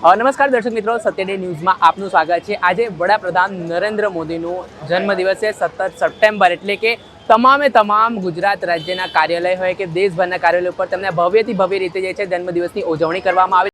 નમસ્કાર દર્શક મિત્રો, સત્યડે ન્યૂઝમાં આપનું સ્વાગત છે. આજે વડાપ્રધાન નરેન્દ્ર મોદીનું જન્મદિવસ છે સત્તર સપ્ટેમ્બર એટલે કે તમામે તમામ ગુજરાત રાજ્યના કાર્યાલય હોય કે દેશભરના કાર્યાલય ઉપર તેમને ભવ્યથી ભવ્ય રીતે જે છે જન્મદિવસની ઉજવણી કરવામાં આવે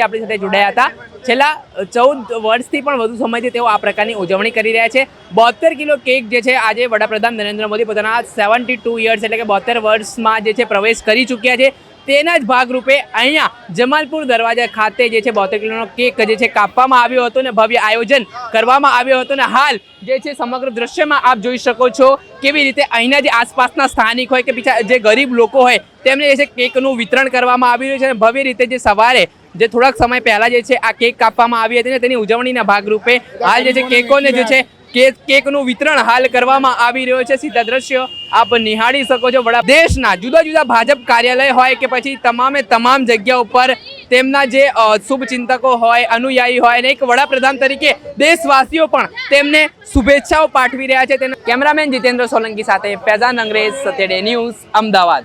આપણી સાથે જોડાયા હતા. છેલ્લા ચૌદ વર્ષથી પણ વધુ સમયથી તેઓ આ પ્રકારની ઉજવણી કરી રહ્યા છે. બોતેર કિલો કેક જે છે, આજે વડાપ્રધાન નરેન્દ્ર મોદી પોતાના સેવન્ટી ટુ યર્સ એટલે કે બોતેર વર્ષમાં જે છે, પ્રવેશ કરી ચૂક્યા છે. તેના જ ભાગરૂપે અહીંયા જમાલપુર દરવાજા ખાતે જે છે બોતેર કિલોનો કેક જે છે, કાપવામાં આવ્યો હતો ને ભવ્ય આયોજન કરવામાં આવ્યો હતો. ને હાલ જે છે, સમગ્ર દ્રશ્યમાં આપ જોઈ શકો છો કેવી રીતે અહીંના જે આસપાસના સ્થાનિક હોય કે બીજા જે ગરીબ લોકો હોય, તેમને જે છે, કેકનું વિતરણ કરવામાં આવી રહ્યું છે અને ભવ્ય રીતે જે સવારે જે થોડાક સમય પહેલા જે છે આ કેક કાપવામાં આવી હતી ને તેની ઉજવણીના ભાગરૂપે હાલ જે છે કેકોને જે છે કેક કેકનું વિતરણ હાલ કરવામાં આવી રહ્યો છે. સીધા દ્રશ્યો આપ નિહાળી શકો છો. વડા દેશના જુદા જુદા ભાજપ કાર્યાલય હોય કે પછી તમામે તમામ જગ્યા ઉપર તેમના જે શુભચિંતકો હોય, અનુયાયી હોય અને એક વડાપ્રધાન તરીકે દેશવાસીઓ પણ તેમને શુભેચ્છાઓ પાઠવી રહ્યા છે. તેના કેમેરામેન જીતેન્દ્ર સોલંકી સાથે ફેઝાન અંગ્રેજ સતેડે ન્યૂઝ, અમદાવાદ.